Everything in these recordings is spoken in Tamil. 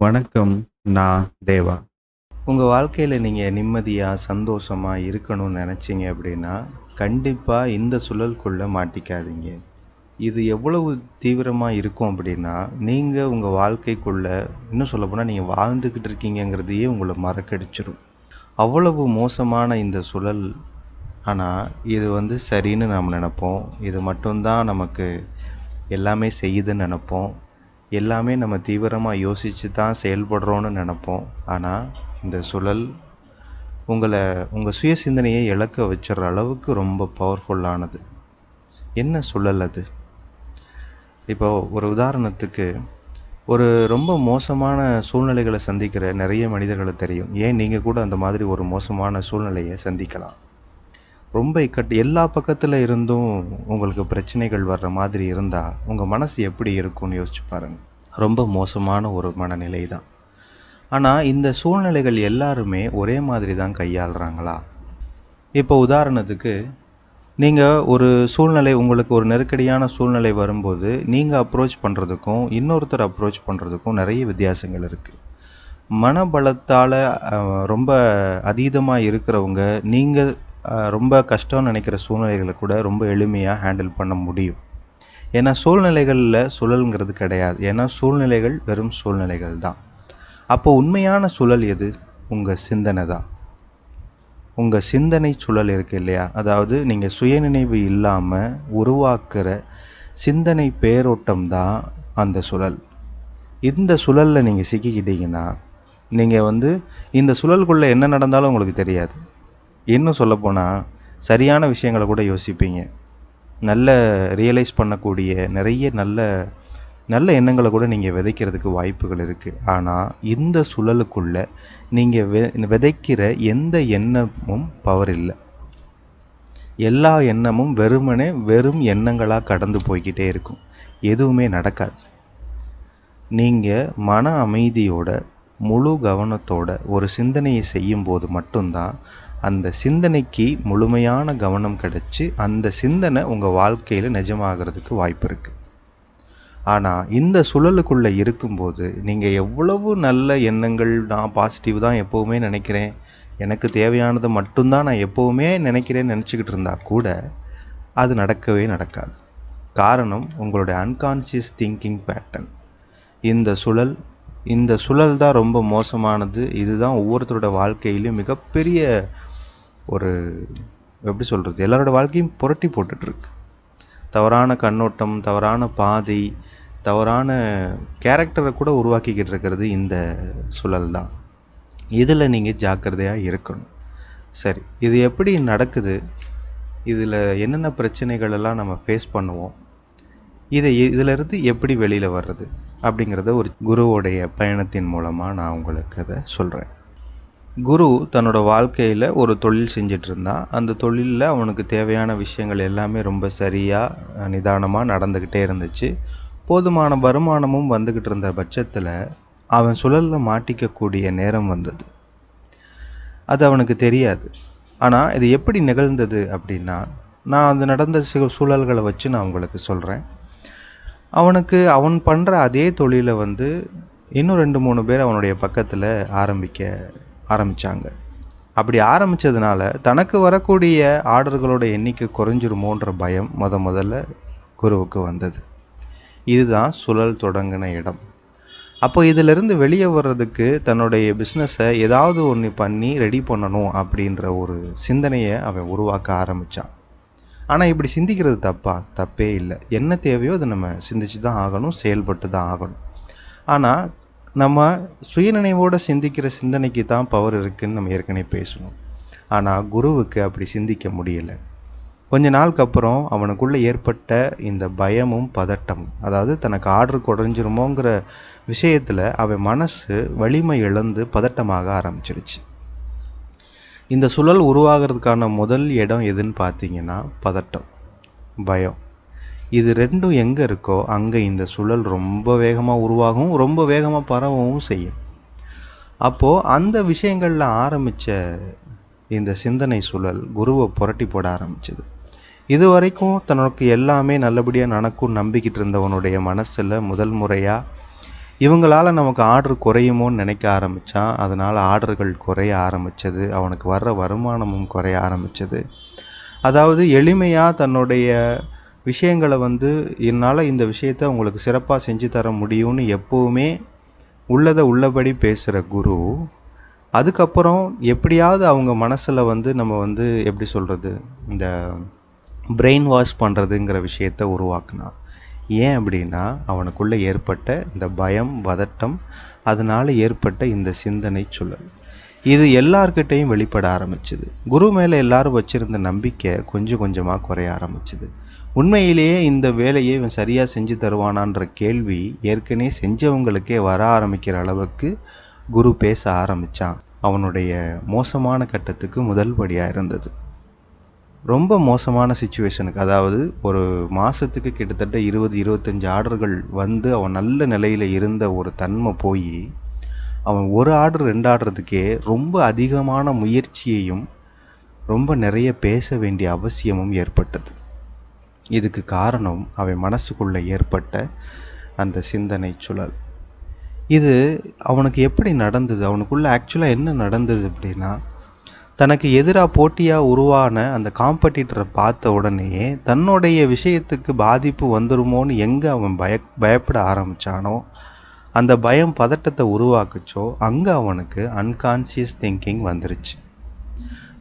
வணக்கம். நான் தேவா. உங்கள் வாழ்க்கையில் நீங்கள் நிம்மதியாக சந்தோஷமாக இருக்கணும்னு நினச்சிங்க அப்படின்னா, கண்டிப்பாக இந்த சுழல்குள்ளே மாட்டிக்காதீங்க. இது எவ்வளவு தீவிரமாக இருக்கும் அப்படின்னா, நீங்கள் உங்கள் வாழ்க்கைக்குள்ளே இன்னும் சொல்லப்போனால் நீங்கள் வாழ்ந்துக்கிட்டு இருக்கீங்கங்கிறதையே உங்களை மறக்கடிச்சிடும் அவ்வளவு மோசமான இந்த சுழல் ஆனால் இது வந்து சரின்னு நாம் நினப்போம் இது மட்டும் தான் நமக்கு எல்லாமே செய்யுதுன்னு நினைப்போம் எல்லாமே நம்ம தீவிரமாக யோசித்து தான் செயல்படுறோன்னு நினப்போம் ஆனால் இந்த சுழல் உங்களை உங்கள் சுய சிந்தனையை இழக்க வச்சுற அளவுக்கு ரொம்ப பவர்ஃபுல்லானது. என்ன சுழல் அது? இப்போ ஒரு உதாரணத்துக்கு, ஒரு ரொம்ப மோசமான சூழ்நிலைகளை சந்திக்கிற நிறைய மனிதர்களை தெரியும். ஏன் நீங்கள் கூட அந்த மாதிரி ஒரு மோசமான சூழ்நிலையை சந்திக்கலாம். ரொம்ப இக்கட்டு எல்லா பக்கத்தில் இருந்தும் உங்களுக்கு பிரச்சனைகள் வர்ற மாதிரி இருந்தால் உங்கள் மனசு எப்படி இருக்கும்னு யோசிச்சு பாருங்க. ரொம்ப மோசமான ஒரு மனநிலை தான். ஆனால் இந்த சூழ்நிலைகள் எல்லாருமே ஒரே மாதிரி தான் கையாளுறாங்களா? இப்போ உதாரணத்துக்கு, நீங்கள் ஒரு சூழ்நிலை உங்களுக்கு ஒரு நெருக்கடியான சூழ்நிலை வரும்போது, நீங்கள் அப்ரோச் பண்ணுறதுக்கும் இன்னொருத்தர் அப்ரோச் பண்ணுறதுக்கும் நிறைய வித்தியாசங்கள் இருக்குது மனபலத்தால் ரொம்ப அதீதமாக இருக்கிறவங்க, நீங்கள் ரொம்ப கஷ்டம்னு நினைக்கிற சூழ்நிலைகளை கூட ரொம்ப எளிமையாக ஹேண்டில் பண்ண முடியும். ஏன்னா, சூழ்நிலைகளில் சுழல்ங்கிறது கிடையாது. ஏன்னா, சூழ்நிலைகள் வெறும் சூழ்நிலைகள் தான். அப்போ உண்மையான சுழல் எது? உங்கள் சிந்தனை தான். உங்கள் சிந்தனை சுழல் இருக்கு இல்லையா? அதாவது நீங்கள் சுயநினைவு இல்லாமல் உருவாக்குற சிந்தனை பேரோட்டம் தான் அந்த சுழல். இந்த சுழலில் நீங்கள் சிக்கிக்கிட்டீங்கன்னா, நீங்கள் வந்து இந்த சுழல்குள்ளே என்ன நடந்தாலும் உங்களுக்கு தெரியாது. இன்னும் சொல்லப்போனால் சரியான விஷயங்களை கூட யோசிப்பீங்க. நல்ல ரியலைஸ் பண்ணக்கூடிய நிறைய நல்ல நல்ல எண்ணங்களை கூட நீங்க விதைக்கிறதுக்கு வாய்ப்புகள் இருக்குது ஆனால் இந்த சூழலுக்குள்ள நீங்கள் வெ விதைக்கிற எந்த எண்ணமும் பவர் இல்லை எல்லா எண்ணமும் வெறுமனே வெறும் எண்ணங்களா கடந்து போய்க்கிட்டே இருக்கும். எதுவுமே நடக்காது. நீங்கள் மன அமைதியோட, முழு கவனத்தோட ஒரு சிந்தனையை செய்யும்போது மட்டும்தான் அந்த சிந்தனைக்கு முழுமையான கவனம் கிடச்சி அந்த சிந்தனை உங்கள் வாழ்க்கையில் நிஜமாகறதுக்கு வாய்ப்பு இருக்குது ஆனால் இந்த சுழலுக்குள்ளே இருக்கும்போது, நீங்கள் எவ்வளவு நல்ல எண்ணங்கள், நான் பாசிட்டிவ் தான் எப்போவுமே நினைக்கிறேன் எனக்கு தேவையானது மட்டும்தான் நான் எப்போவுமே நினைக்கிறேன்னு நினச்சிக்கிட்டு இருந்தால் கூட, அது நடக்கவே நடக்காது. காரணம், உங்களுடைய அன்கான்ஷியஸ் திங்கிங் பேட்டர்ன். இந்த சுழல் இந்த சுழல் தான் ரொம்ப மோசமானது. இதுதான் ஒவ்வொருத்தரோட வாழ்க்கையிலும் மிகப்பெரிய ஒரு எப்படி சொல்கிறது எல்லாரோட வாழ்க்கையும் புரட்டி போட்டுட்ருக்கு தவறான கண்ணோட்டம், தவறான பாதை, தவறான கேரக்டரை கூட உருவாக்கிக்கிட்டு இருக்கிறது இந்த சுழல் தான். இதில் நீங்கள் ஜாக்கிரதையாக இருக்கணும். சரி, இது எப்படி நடக்குது? இதில் என்னென்ன பிரச்சனைகள் எல்லாம் நம்ம ஃபேஸ் பண்ணுவோம்? இதை இதிலிருந்து எப்படி வெளியில் வர்றது? அப்படிங்கிறத ஒரு குருவோடைய பயணத்தின் மூலமாக நான் உங்களுக்கு அதை சொல்கிறேன் குரு தன்னோட வாழ்க்கையில் ஒரு தொழில் செஞ்சுட்டு இருந்தான். அந்த தொழிலில் அவனுக்கு தேவையான விஷயங்கள் எல்லாமே ரொம்ப சரியாக நிதானமாக நடந்துக்கிட்டே இருந்துச்சு. போதுமான வருமானமும் வந்துக்கிட்டு இருந்த பட்சத்தில் அவன் சுழலில் மாட்டிக்கக்கூடிய நேரம் வந்தது. அது அவனுக்கு தெரியாது. ஆனால் இது எப்படி நிகழ்ந்தது அப்படின்னா, நான் அது நடந்த சில சூழல்களை வச்சு நான் உங்களுக்கு சொல்கிறேன் அவனுக்கு அவன் பண்ணுற அதே தொழிலை வந்து இன்னும் 2, 3 பேர் அவனுடைய பக்கத்தில் ஆரம்பிக்க ஆரம்பித்தாங்க அப்படி ஆரம்பித்ததுனால தனக்கு வரக்கூடிய ஆர்டர்களோட எண்ணிக்கை குறைஞ்சிருமோன்ற பயம் முத முதல்ல குருவுக்கு வந்தது. இதுதான் சுழல் தொடங்கின இடம். அப்போ இதிலிருந்து வெளியே வர்றதுக்கு தன்னுடைய பிஸ்னஸை ஏதாவது ஒன்று பண்ணி ரெடி பண்ணணும் அப்படின்ற ஒரு சிந்தனையை அவன் உருவாக்க ஆரம்பித்தான் ஆனால் இப்படி சிந்திக்கிறது தப்பா? தப்பே இல்லை என்ன தேவையோ அதை நம்ம சிந்திச்சு தான் ஆகணும். செயல்பட்டு தான் ஆகணும். ஆனால் நம்ம சுயநினைவோடு சிந்திக்கிற சிந்தனைக்கு தான் பவர் இருக்குதுன்னு நம்ம ஏற்கனவே பேசணும் ஆனால் குருவுக்கு அப்படி சிந்திக்க முடியலை கொஞ்ச நாளுக்கு அப்புறம் அவனுக்குள்ளே ஏற்பட்ட இந்த பயமும், பதட்டமும், அதாவது தனக்கு ஆர்டர் குறைஞ்சிருமோங்கிற விஷயத்தில் அவன் மனசு வலிமை இழந்து பதட்டமாக ஆரம்பிச்சிடுச்சு. இந்த சுழல் உருவாகிறதுக்கான முதல் இடம் எதுன்னு பார்த்தீங்கன்னா, பதட்டம், பயம். இது ரெண்டும் எங்கே இருக்கோ, அங்கே இந்த சுழல் ரொம்ப வேகமாக உருவாகும். ரொம்ப வேகமாக பரவவும் செய்யும். அப்போது அந்த விஷயங்களில் ஆரம்பித்த இந்த சிந்தனை சுழல் குருவை புரட்டி போட ஆரம்பிச்சது. இது வரைக்கும் தனக்கு எல்லாமே நல்லபடியாக நடக்கும் நம்பிக்கிட்டு இருந்தவனுடைய மனசில் முதல் முறையாக இவங்களால நமக்கு ஆர்டர் குறையுமோன்னு நினைக்க ஆரம்பித்தான் அதனால் ஆர்டர்கள் குறைய ஆரம்பித்தது அவனுக்கு வர்ற வருமானமும் குறைய ஆரம்பித்தது அதாவது எளிமையாக தன்னுடைய விஷயங்களை வந்து என்னால் இந்த விஷயத்த உங்களுக்கு சிறப்பாக செஞ்சு தர முடியும்னு எப்போவுமே உள்ளதை உள்ளபடி பேசுகிற குரு. அதுக்கப்புறம் எப்படியாவது அவங்க மனசில் வந்து நம்ம வந்து எப்படி சொல்கிறது இந்த பிரெயின் வாஷ் பண்ணுறதுங்கிற விஷயத்த உருவாக்குனான் ஏன் அப்படின்னா அவனுக்குள்ளே ஏற்பட்ட இந்த பயம் பதட்டம் அதனால் ஏற்பட்ட இந்த சிந்தனை சுழல். இது எல்லார்கிட்டையும் வெளிப்பட ஆரம்பிச்சுது. குரு மேலே எல்லாரும் வச்சிருந்த நம்பிக்கை கொஞ்சம் கொஞ்சமாக குறைய ஆரம்பிச்சுது. உண்மையிலேயே இந்த வேலையை இவன் சரியாக செஞ்சு தருவானான்ற கேள்வி ஏற்கனவே செஞ்சவங்களுக்கே வர ஆரம்பிக்கிற அளவுக்கு குரு பேச ஆரம்பித்தான் அவனுடைய மோசமான கட்டத்துக்கு முதல் படியாக இருந்தது. ரொம்ப மோசமான சுச்சுவேஷனுக்கு அதாவது ஒரு மாதத்துக்கு கிட்டத்தட்ட இருபது இருபத்தஞ்சி ஆர்டர்கள் வந்து அவன் நல்ல நிலையில் இருந்த ஒரு தன்மை போய் அவன் ஒரு ஆர்டர் ரெண்டு ஆடுறதுக்கே ரொம்ப அதிகமான முயற்சியையும் ரொம்ப நிறைய பேச வேண்டிய அவசியமும் ஏற்பட்டது. இதுக்கு காரணம் அவன் மனசுக்குள்ளே ஏற்பட்ட அந்த சிந்தனை சுழல். இது அவனுக்கு எப்படி நடந்தது? அவனுக்குள்ள ஆக்சுவலாக என்ன நடந்தது அப்படின்னா தனக்கு எதிராக போட்டியாக உருவான அந்த காம்படிட்டரை பார்த்த உடனேயே தன்னுடைய விஷயத்துக்கு பாதிப்பு வந்துருமோன்னு எங்கே அவன் பய பயப்பட ஆரம்பித்தானோ அந்த பயம் பதட்டத்தை உருவாக்குச்சோ அங்கே அவனுக்கு அன்கான்சியஸ் திங்கிங் வந்துருச்சு.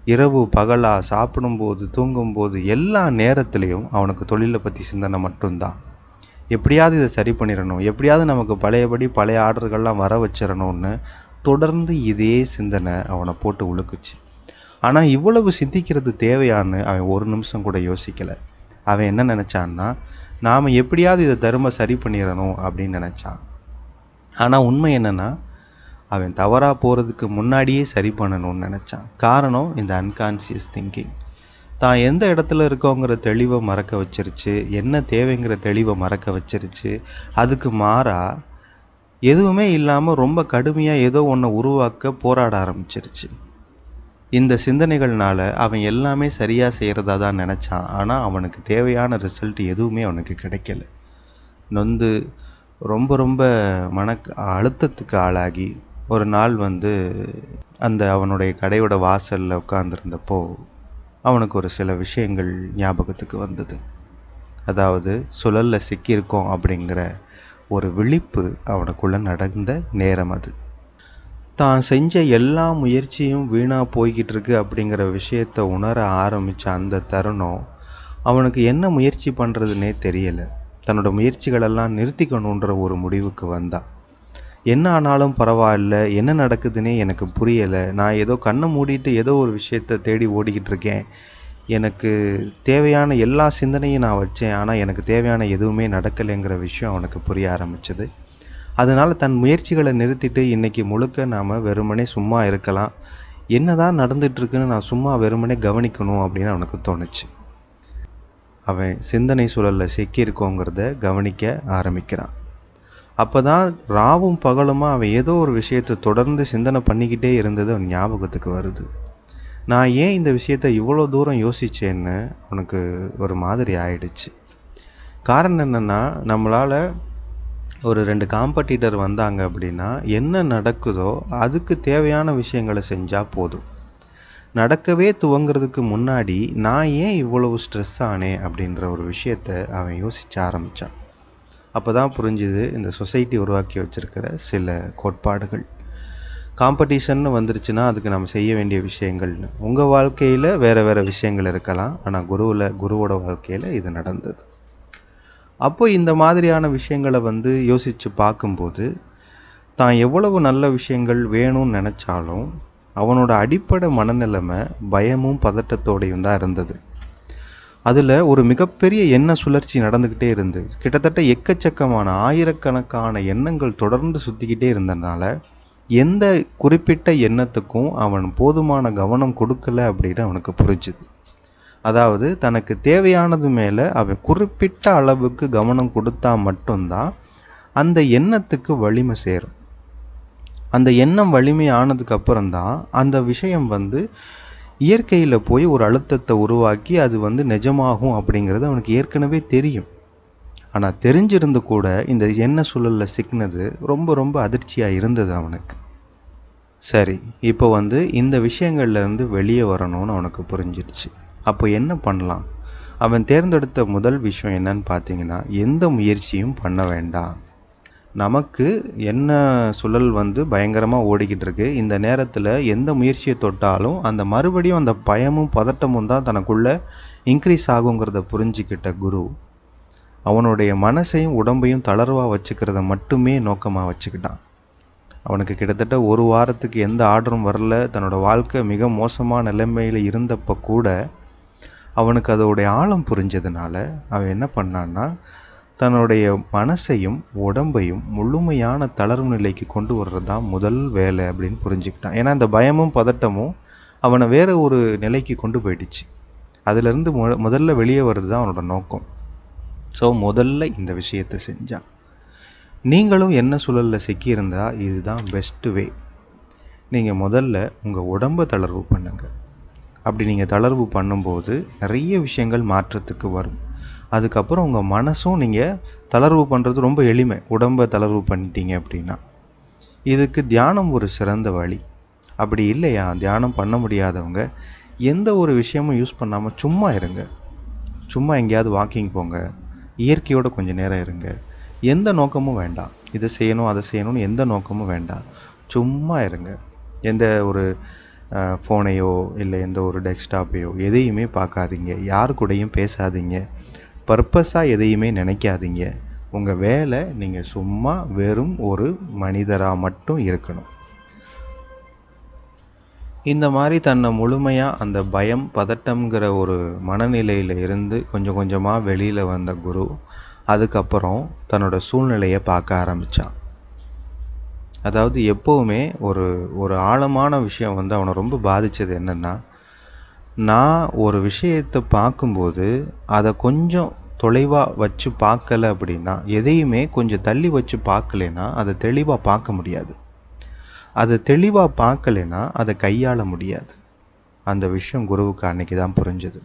இரவு பகலாக சாப்பிடும்போது தூங்கும்போது எல்லா நேரத்துலேயும் அவனுக்கு தொழிலை பற்றி சிந்தனை மட்டும்தான். எப்படியாவது இதை சரி பண்ணிடணும். எப்படியாவது நமக்கு பழையபடி பழைய ஆர்டர்கள்லாம் வர வச்சிடணும்னு தொடர்ந்து இதே சிந்தனை அவனை போட்டு உழுக்குச்சு. ஆனால் இவ்வளவு சிந்திக்கிறது தேவையான்னு அவன் ஒரு நிமிஷம் கூட யோசிக்கலை. அவன் என்ன நினச்சான்னா நாம் எப்படியாவது இதை தரும சரி பண்ணிடணும் அப்படின்னு நினச்சான். ஆனால் உண்மை என்னென்னா அவன் தவறாக போகிறதுக்கு முன்னாடியே சரி பண்ணணும்னு நினச்சான். காரணம் இந்த அன்கான்சியஸ் திங்கிங் தான் எந்த இடத்துல இருக்கோங்கிற தெளிவை மறக்க வச்சிருச்சு என்ன தேவைங்கிற தெளிவை மறக்க வச்சிருச்சு அதுக்கு மாறாக எதுவுமே இல்லாமல் ரொம்ப கடுமையாக ஏதோ ஒன்றை உருவாக்க போராட ஆரம்பிச்சிருச்சு. இந்த சிந்தனைகள்னால அவன் எல்லாமே சரியாக செய்கிறதா தான் நினச்சான். ஆனால் அவனுக்கு தேவையான ரிசல்ட் எதுவுமே அவனுக்கு கிடைக்கல. நொந்து ரொம்ப ரொம்ப மன அழுத்தத்துக்கு ஆளாகி ஒரு நாள் வந்து அந்த அவனுடைய கடையோட வாசலில் உட்காந்துருந்தப்போ அவனுக்கு ஒரு சில விஷயங்கள் ஞாபகத்துக்கு வந்தது. அதாவது சுழலில் சிக்கியிருக்கோம் அப்படிங்கிற ஒரு விழிப்பு அவனுக்குள்ளே நடந்த நேரம் அது. தான் செஞ்ச எல்லா முயற்சியும் வீணாக போய்கிட்டு இருக்கு அப்படிங்கிற விஷயத்த உணர ஆரம்பித்த அந்த தருணம் அவனுக்கு என்ன முயற்சி பண்ணுறதுனே தெரியலை. தன்னோட முயற்சிகளெல்லாம் நிறுத்திக்கணுன்ற ஒரு முடிவுக்கு வந்தான். என்ன ஆனாலும் பரவாயில்ல என்ன நடக்குதுன்னே எனக்கு புரியலை. நான் ஏதோ கண்ணை மூடிட்டு ஏதோ ஒரு விஷயத்த தேடி ஓடிக்கிட்டு இருக்கேன். எனக்கு தேவையான எல்லா சிந்தனையும் நான் வச்சேன். ஆனால் எனக்கு தேவையான எதுவுமே நடக்கலைங்கிற விஷயம் அவனுக்கு புரிய ஆரம்பிச்சது. அதனால் தன் முயற்சிகளை நிறுத்திட்டு இன்றைக்கி முழுக்க நாம் வெறுமனே சும்மா இருக்கலாம். என்ன தான் நடந்துகிட்ருக்குன்னு நான் சும்மா வெறுமனே கவனிக்கணும் அப்படின்னு அவனுக்கு தோணுச்சு. அவன் சிந்தனை சூழலில் சிக்கியிருக்கோங்கிறத கவனிக்க ஆரம்பிக்கிறான். அப்போ தான் ராவும் பகலுமா அவன் ஏதோ ஒரு விஷயத்தை தொடர்ந்து சிந்தனை பண்ணிக்கிட்டே இருந்தது அவன் ஞாபகத்துக்கு வருது. நான் ஏன் இந்த விஷயத்த இவ்வளோ தூரம் யோசிச்சேன்னு அவனுக்கு ஒரு மாதிரி ஆயிடுச்சு. காரணம் என்னென்னா நம்மளால் ஒரு ரெண்டு காம்படிட்டர் வந்தாங்க அப்படின்னா என்ன நடக்குதோ அதுக்கு தேவையான விஷயங்களை செஞ்சால் போதும். நடக்கவே துவங்கிறதுக்கு முன்னாடி நான் ஏன் இவ்வளவு ஸ்ட்ரெஸ் ஆனேன் அப்படின்ற ஒரு விஷயத்த அவன் யோசிக்க ஆரம்பித்தான் அப்போ தான் புரிஞ்சுது இந்த சொசைட்டி உருவாக்கி வச்சுருக்கிற சில கோட்பாடுகள். காம்படிஷன்னு வந்துருச்சுன்னா அதுக்கு நம்ம செய்ய வேண்டிய விஷயங்கள்னு. உங்கள் வாழ்க்கையில் வேறு வேறு விஷயங்கள் இருக்கலாம். ஆனால் குருவில் குருவோட வாழ்க்கையில் இது நடந்தது. அப்போ இந்த மாதிரியான விஷயங்களை வந்து யோசித்து பார்க்கும்போது தான் எவ்வளவு நல்ல விஷயங்கள் வேணும்னு நினச்சாலும் அவனோட அடிப்படை மனநிலைமை பயமும் பதட்டத்தோடையும் தான் இருந்தது. அதில் ஒரு மிகப்பெரிய எண்ண சுழற்சி நடந்துக்கிட்டே இருந்தது கிட்டத்தட்ட எக்கச்சக்கமான ஆயிரக்கணக்கான எண்ணங்கள் தொடர்ந்து சுற்றிக்கிட்டே இருந்ததுனால எந்த குறிப்பிட்ட எண்ணத்துக்கும் அவன் போதுமான கவனம் கொடுக்கல அப்படின்னு அவனுக்கு புரிஞ்சுது. அதாவது தனக்கு தேவையானது மேலே அவன் குறிப்பிட்ட அளவுக்கு கவனம் கொடுத்தா மட்டும்தான் அந்த எண்ணத்துக்கு வலிமை சேரும். அந்த எண்ணம் வலிமை ஆனதுக்கு அப்புறம்தான் அந்த விஷயம் வந்து இயற்கையில் போய் ஒரு அழுத்தத்தை உருவாக்கி அது வந்து நிஜமாகும் அப்படிங்கிறது அவனுக்கு ஏற்கனவே தெரியும். ஆனால் தெரிஞ்சிருந்து கூட இந்த எண்ண சூழலில் சிக்கினது ரொம்ப ரொம்ப அதிர்ச்சியாக இருந்தது அவனுக்கு. சரி இப்போ வந்து இந்த விஷயங்கள்லேருந்து வெளியே வரணும்னு அவனுக்கு புரிஞ்சிருச்சு. அப்போ என்ன பண்ணலாம்? அவன் தேர்ந்தெடுத்த முதல் விஷயம் என்னன்னு பார்த்தீங்கன்னா எந்த முயற்சியும் பண்ண வேண்டாம். நமக்கு என்ன சுழல் வந்து பயங்கரமாக ஓடிக்கிட்டு இருக்கு? இந்த நேரத்தில் எந்த முயற்சியை தொட்டாலும் அந்த மறுபடியும் அந்த பயமும் பதட்டமும் தான் தனக்குள்ள இன்க்ரீஸ் ஆகுங்கிறத புரிஞ்சுக்கிட்ட குரு. அவனுடைய மனசையும் உடம்பையும் தளர்வாக வச்சுக்கிறத மட்டுமே நோக்கமாக வச்சுக்கிட்டான். அவனுக்கு கிட்டத்தட்ட ஒரு வாரத்துக்கு எந்த ஆர்டரும் வரல. தன்னோட வாழ்க்கை மிக மோசமான நிலைமையில் இருந்தப்போ கூட அவனுக்கு அதோடைய ஆழம் புரிஞ்சதுனால அவன் என்ன பண்ணான்னா தன்னுடைய மனசையும் உடம்பையும் முழுமையான தளர்வு நிலைக்கு கொண்டு வர்றது தான் முதல் வேலை அப்படின்னு புரிஞ்சுக்கிட்டான். ஏன்னா இந்த பயமும் பதட்டமும் அவனை வேற ஒரு நிலைக்கு கொண்டு போயிடுச்சு. அதுலேருந்து மு முதல்ல வெளியே வர்றது தான் அவனோட நோக்கம். ஸோ முதல்ல இந்த விஷயத்தை செஞ்சான். நீங்களும் என்ன சூழலில் சிக்கியிருந்தா இதுதான் பெஸ்ட் வே நீங்கள் முதல்ல உங்கள் உடம்பை தளர்வு பண்ணுங்கள் அப்படி நீங்கள் தளர்வு பண்ணும்போது நிறைய விஷயங்கள் மாற்றத்துக்கு வரும். அதுக்கப்புறம் உங்கள் மனசும் நீங்கள் தளர்வு பண்ணுறது ரொம்ப எளிமை. உடம்பை தளர்வு பண்ணிட்டீங்க அப்படின்னா. இதுக்கு தியானம் ஒரு சிறந்த வழி. அப்படி இல்லையா? தியானம் பண்ண முடியாதவங்க எந்த ஒரு விஷயமும் யூஸ் பண்ணாமல் சும்மா இருங்க. சும்மா எங்கேயாவது வாக்கிங் போங்க. இயற்கையோட கொஞ்சம் நேரம் இருங்க. எந்த நோக்கமும் வேண்டாம். இதை செய்யணும் அதை செய்யணும்னு எந்த நோக்கமும் வேண்டாம். சும்மா இருங்க. எந்த ஒரு ஃபோனையோ இல்லை எந்த ஒரு டெஸ்க்டாப்பையோ எதையுமே பார்க்காதீங்க. யார் கூடயும் பேசாதீங்க. பர்பஸாக எதையுமே நினைக்காதீங்க. உங்கள் வேலை நீங்கள் சும்மா வெறும் ஒரு மனிதராக மட்டும் இருக்கணும். இந்த மாதிரி தன்னை முழுமையாக அந்த பயம் பதட்டம்ங்கிற ஒரு மனநிலையில் இருந்து கொஞ்சம் கொஞ்சமாக வெளியில் வந்த குரு அதுக்கப்புறம் தன்னோட சூழ்நிலையை பார்க்க ஆரம்பித்தான் அதாவது எப்போவுமே ஒரு ஒரு ஆழமான விஷயம் வந்து அவனை ரொம்ப பாதித்தது என்னென்னா நான் ஒரு விஷயத்தை பார்க்கும்போது அதை கொஞ்சம் தொலைவாக வச்சு பார்க்கல அப்படின்னா எதையுமே கொஞ்சம் தள்ளி வச்சு பார்க்கலைன்னா அதை தெளிவாக பார்க்க முடியாது. அதை தெளிவாக பார்க்கலைன்னா அதை கையாள முடியாது. அந்த விஷயம் குருவுக்கு அன்னைக்கு தான் புரிஞ்சுது.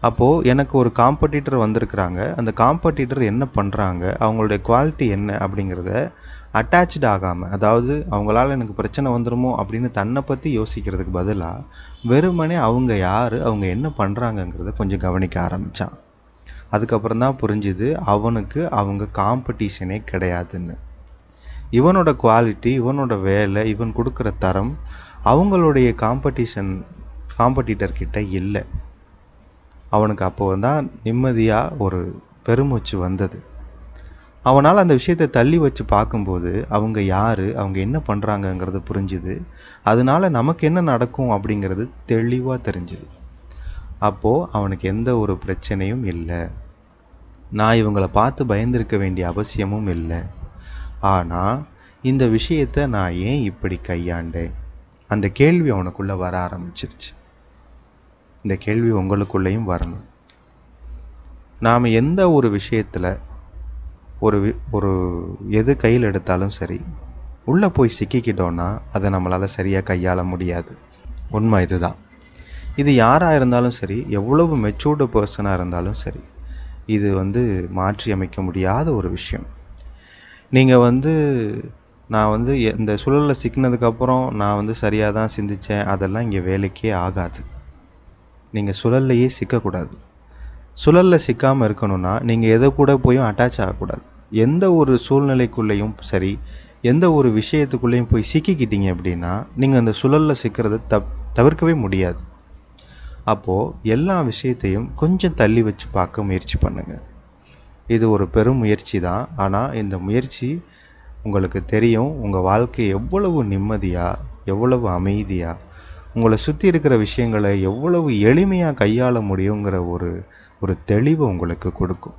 அப்போது எனக்கு ஒரு காம்படிட்டர் வந்திருக்கிறாங்க. அந்த காம்படிட்டர் என்ன பண்ணுறாங்க அவங்களுடைய குவாலிட்டி என்ன அப்படிங்கிறத அட்டாச்சு ஆகாமல் அதாவது அவங்களால எனக்கு பிரச்சனை வந்துடுமோ அப்படின்னு தன்னை பற்றி யோசிக்கிறதுக்கு பதிலாக வெறுமனே அவங்க யார் அவங்க என்ன பண்ணுறாங்கங்கிறத கொஞ்சம் கவனிக்க ஆரம்பித்தான் அதுக்கப்புறம் தான் புரிஞ்சுது அவனுக்கு அவங்க காம்படிஷனே கிடையாதுன்னு. இவனோட குவாலிட்டி இவனோட வேலை இவன் கொடுக்குற தரம் அவங்களுடைய காம்படிஷன் காம்படிட்டர்கிட்ட இல்லை. அவனுக்கு அப்போ தான் நிம்மதியாக ஒரு பெருமூச்சு வந்தது. அவனால் அந்த விஷயத்தை தள்ளி வச்சு பார்க்கும்போது அவங்க யார் அவங்க என்ன பண்ணுறாங்கங்கிறது புரிஞ்சுது. அதனால நமக்கு என்ன நடக்கும் அப்படிங்கிறது தெளிவாக தெரிஞ்சுது. அப்போது அவனுக்கு எந்த ஒரு பிரச்சனையும் இல்லை. நான் இவங்களை பார்த்து பயந்திருக்க வேண்டிய அவசியமும் இல்லை. ஆனால் இந்த விஷயத்தை நான் ஏன் இப்படி கையாண்டேன்? அந்த கேள்வி அவனுக்குள்ளே வர ஆரம்பிச்சிருச்சு. இந்த கேள்வி உங்களுக்குள்ளேயும் வரணும். நாம் எந்த ஒரு விஷயத்தில் ஒரு ஒரு எது கையில் எடுத்தாலும் சரி உள்ளே போய் சிக்கிக்கிட்டோன்னா அதை நம்மளால் சரியாக கையாள முடியாது. உண்மை இதுதான். இது யாராக இருந்தாலும் சரி எவ்வளவு மெச்சூர்டு பர்சனாக இருந்தாலும் சரி இது வந்து மாற்றி அமைக்க முடியாத ஒரு விஷயம். நீங்கள் வந்து நான் வந்து இந்த சூழலில் சிக்கினதுக்கப்புறம் நான் வந்து சரியாக தான் சிந்தித்தேன் அதெல்லாம் இங்கே வேலைக்கே ஆகாது. நீங்கள் சுழல்லையே சிக்கக்கூடாது. சுழலில் சிக்காமல் இருக்கணும்னா நீங்கள் எதை கூட போயும் அட்டாச் ஆகக்கூடாது. எந்த ஒரு சூழ்நிலைக்குள்ளேயும் சரி எந்த ஒரு விஷயத்துக்குள்ளேயும் போய் சிக்கிக்கிட்டீங்க அப்படின்னா நீங்கள் அந்த சுழலில் சிக்கிறத தப் தவிர்க்கவே முடியாது. அப்போது எல்லா விஷயத்தையும் கொஞ்சம் தள்ளி வச்சு பார்க்க முயற்சி பண்ணுங்கள் இது ஒரு பெரும் முயற்சி தான். ஆனால் இந்த முயற்சி உங்களுக்கு தெரியும் உங்கள் வாழ்க்கை எவ்வளவு நிம்மதியாக எவ்வளவு அமைதியாக உங்களை சுற்றி இருக்கிற விஷயங்களை எவ்வளவு எளிமையாக கையாள முடியுங்கிற ஒரு ஒரு தெளிவை உங்களுக்கு கொடுக்கும்.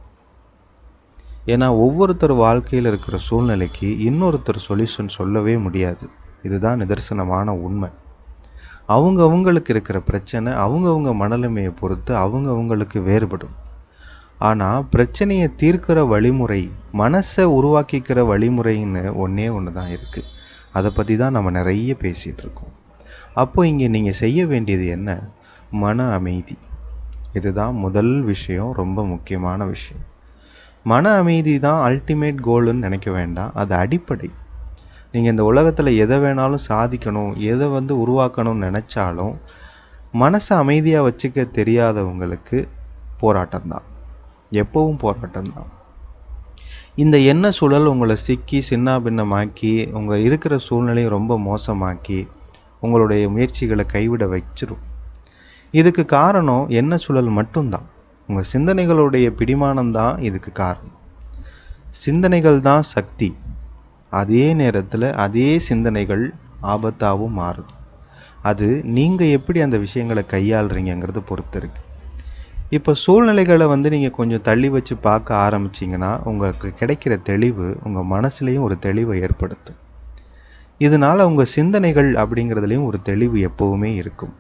ஏன்னா ஒவ்வொருத்தர் வாழ்க்கையில் இருக்கிற சூழ்நிலைக்கு இன்னொருத்தர் சொல்யூஷன் சொல்லவே முடியாது. இதுதான் நிதர்சனமான உண்மை. அவங்க அவங்களுக்கு இருக்கிற பிரச்சனை அவங்கவுங்க மனநிலைமையை பொறுத்து அவங்க அவங்களுக்கு வேறுபடும். ஆனால் பிரச்சனையை தீர்க்கிற வழிமுறை மனசை உருவாக்கிக்கிற வழிமுறைன்னு ஒன்றே ஒன்று தான் இருக்குது அதை பற்றி தான் நம்ம நிறைய பேசிகிட்டு இருக்கோம். அப்போ இங்கே நீங்கள் செய்ய வேண்டியது என்ன? மன அமைதி. இதுதான் முதல் விஷயம் ரொம்ப முக்கியமான விஷயம். மன அமைதி தான் அல்டிமேட் கோல்னு நினைக்க வேண்டாம். அது அடிப்படை. நீங்கள் இந்த உலகத்தில் எதை வேணாலும் சாதிக்கணும் எதை வந்து உருவாக்கணும்னு நினச்சாலும் மனசை அமைதியாக வச்சுக்க தெரியாதவங்களுக்கு போராட்டம் தான். எப்பவும் போராட்டம் தான். இந்த எண்ண சூழல் உங்களை சிக்கி சின்னாபின்னமாக்கி உங்கள் இருக்கிற சூழ்நிலையை ரொம்ப மோசமாக்கி உங்களுடைய முயற்சிகளை கைவிட வச்சிரும். இதுக்கு காரணம் எண்ண சுழல் மட்டும்தான். உங்கள் சிந்தனைகளுடைய பிடிமானம் தான் இதுக்கு காரணம். சிந்தனைகள் தான் சக்தி. அதே நேரத்தில் அதே சிந்தனைகள் ஆபத்தாகவும் மாறும் அது நீங்கள் எப்படி அந்த விஷயங்களை கையாளுறீங்கிறத பொறுத்து இருக்கு. இப்போ சூழ்நிலைகளை வந்து நீங்கள் கொஞ்சம் தள்ளி வச்சு பார்க்க ஆரம்பிச்சிங்கன்னா உங்களுக்கு கிடைக்கிற தெளிவு உங்கள் மனசுலேயும் ஒரு தெளிவை ஏற்படுத்தும். இதனால் உங்கள் சிந்தனைகள் அப்படிங்கிறதுலையும் ஒரு தெளிவு எப்போவுமே இருக்கும்.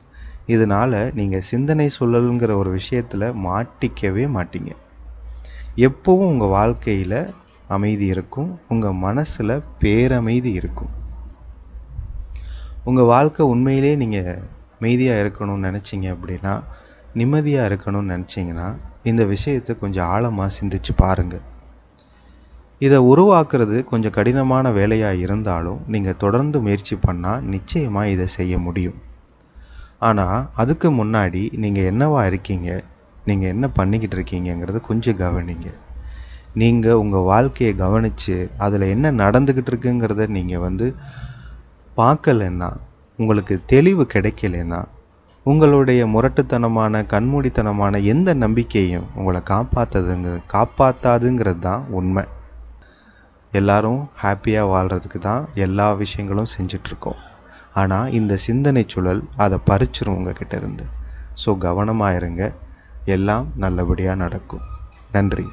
இதனால் நீங்கள் சிந்தனை சுழலுங்கிற ஒரு விஷயத்தில் மாட்டிக்கவே மாட்டீங்க. எப்போவும் உங்கள் வாழ்க்கையில் அமைதி இருக்கும். உங்கள் மனசில் பேரமைதி இருக்கும். உங்கள் வாழ்க்கை உண்மையிலே நீங்கள் அமைதியாக இருக்கணும்னு நினச்சிங்க அப்படின்னா நிம்மதியாக இருக்கணும்னு நினச்சிங்கன்னா இந்த விஷயத்தை கொஞ்சம் ஆழமாக சிந்திச்சு பாருங்கள் இதை உருவாக்குறது கொஞ்சம் கடினமான வேலையாக இருந்தாலும் நீங்கள் தொடர்ந்து முயற்சி பண்ணால் நிச்சயமாக இதை செய்ய முடியும். ஆனால் அதுக்கு முன்னாடி நீங்கள் என்னவா இருக்கீங்க? நீங்கள் என்ன பண்ணிக்கிட்டு இருக்கீங்கங்கிறத கொஞ்சம் கவனிங்க. நீங்கள் உங்கள் வாழ்க்கையை கவனித்து அதில் என்ன நடந்துக்கிட்டு இருக்குங்கிறத நீங்கள் வந்து பார்க்கலன்னா உங்களுக்கு தெளிவு கிடைக்கலன்னா உங்களுடைய முரட்டுத்தனமான கண்மூடித்தனமான எந்த நம்பிக்கையும் உங்களை காப்பாற்றுதுங்க காப்பாற்றாதுங்கிறது தான் உண்மை. எல்லாரும் ஹாப்பியாக வாழ்கிறதுக்கு தான் எல்லா விஷயங்களும் செஞ்சிட்ருக்கோம் ஆனால் இந்த சிந்தனை சுழல் அதை பறிச்சிரும் உங்ககிட்ட இருந்து. ஸோ கவனமாக இருங்க. எல்லாம் நல்லபடியாக நடக்கும். நன்றி.